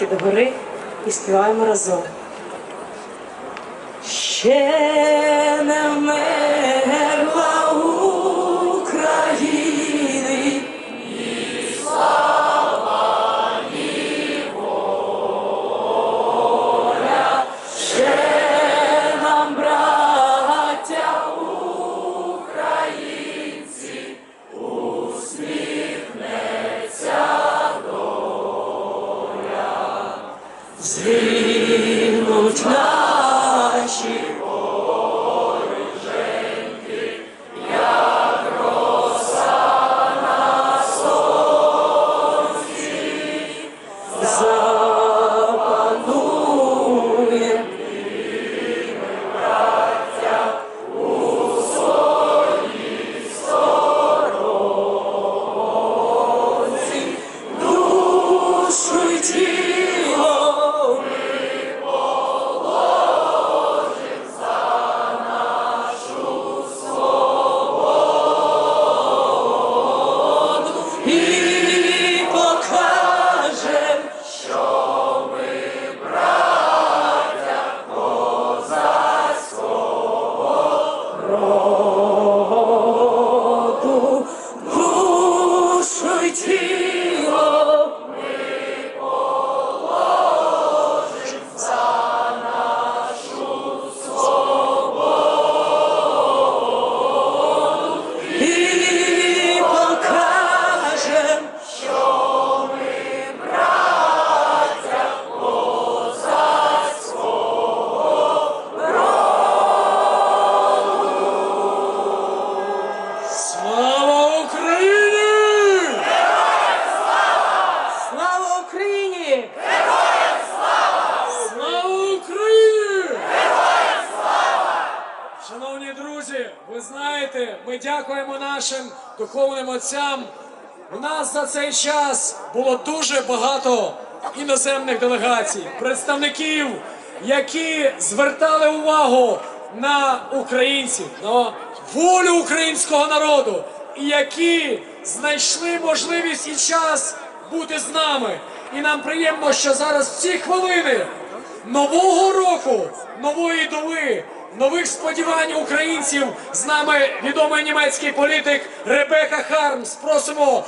руки догори і співаємо разом. Ще не вмерла Згинуть наші Oh. Друзі, ви знаєте, ми дякуємо нашим духовним отцям. У нас за цей час було дуже багато іноземних делегацій, представників, які звертали увагу на українців, на волю українського народу, і які знайшли можливість і час бути з нами. І нам приємно, що зараз в ці хвилини нового року, нової доли, нових сподівань українців з нами відомий німецький політик Ребека Хармс. Просимо